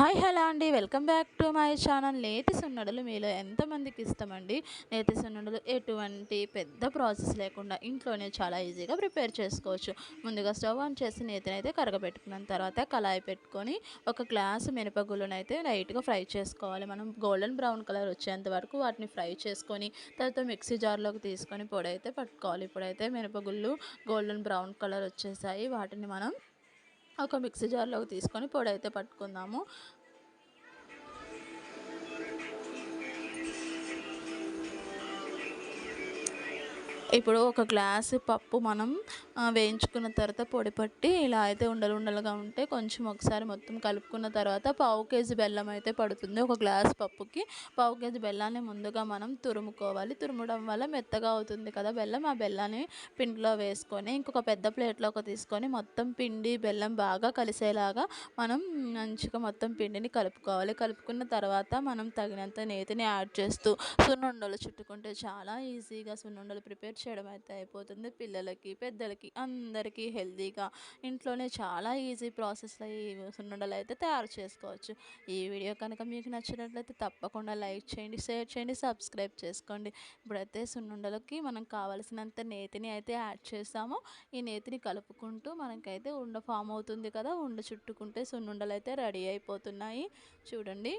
Hi hello అండి. Welcome back to my channel. నేతి సున్నడలు మీలో ఎంతమందికి ఇష్టమండి? నేతి సున్నడలు ఎటువంటి పెద్ద ప్రాసెస్ లేకుండా ఇంట్లోనే చాలా ఈజీగా ప్రిపేర్ చేసుకోవచ్చు. ముందుగా స్టవ్ ఆన్ చేసి నేతిని అయితే కరగబెట్టుకున్న తర్వాత కళాయి పెట్టుకొని ఒక గ్లాస్ మినపగుళ్ళను అయితే లైట్గా ఫ్రై చేసుకోవాలి. మనం గోల్డెన్ బ్రౌన్ కలర్ వచ్చేంత వరకు వాటిని ఫ్రై చేసుకొని తర్వాత మిక్సీ జార్లోకి తీసుకొని పొడి అయితే పట్టుకోవాలి. ఇప్పుడైతే మినపగుళ్ళు గోల్డెన్ బ్రౌన్ కలర్ వచ్చేసాయి. వాటిని మనం ఒక మిక్సీ జార్లోకి తీసుకొని పొడి అయితే పట్టుకుందాము. ఇప్పుడు ఒక గ్లాసు పప్పు మనం వేయించుకున్న తర్వాత పొడి పట్టి ఇలా అయితే ఉండలు ఉండలుగా ఉంటే కొంచెం ఒకసారి మొత్తం కలుపుకున్న తర్వాత పావు కేజీ బెల్లం అయితే పడుతుంది. ఒక గ్లాస్ పప్పుకి పావు కేజీ బెల్లాన్ని ముందుగా మనం తురుముకోవాలి. తురుమడం వల్ల మెత్తగా అవుతుంది కదా బెల్లం. ఆ బెల్లాన్ని పిండిలో వేసుకొని ఇంకొక పెద్ద ప్లేట్లోకి తీసుకొని మొత్తం పిండి బెల్లం బాగా కలిసేలాగా మనం మంచిగా మొత్తం పిండిని కలుపుకోవాలి. కలుపుకున్న తర్వాత మనం తగినంత నేతిని యాడ్ చేస్తూ సున్నుండలు చుట్టుకుంటే చాలా ఈజీగా సున్నుండలు ప్రిపేర్ చేయడం అయితే అయిపోతుంది. పిల్లలకి పెద్దలకి అందరికీ హెల్తీగా ఇంట్లోనే చాలా ఈజీ ప్రాసెస్లో ఈ సున్నుండలు అయితే తయారు చేసుకోవచ్చు. ఈ వీడియో కనుక మీకు నచ్చినట్లయితే తప్పకుండా లైక్ చేయండి షేర్ చేయండి సబ్స్క్రైబ్ చేసుకోండి. ఇప్పుడైతే సున్నుండలకి మనం కావలసినంత నేతిని అయితే యాడ్ చేసాము. ఈ నేతిని కలుపుకుంటూ మనకైతే ఉండ ఫామ్ అవుతుంది కదా ఉండ చుట్టుకుంటే సున్నుండలు అయితే రెడీ అయిపోతున్నాయి. చూడండి.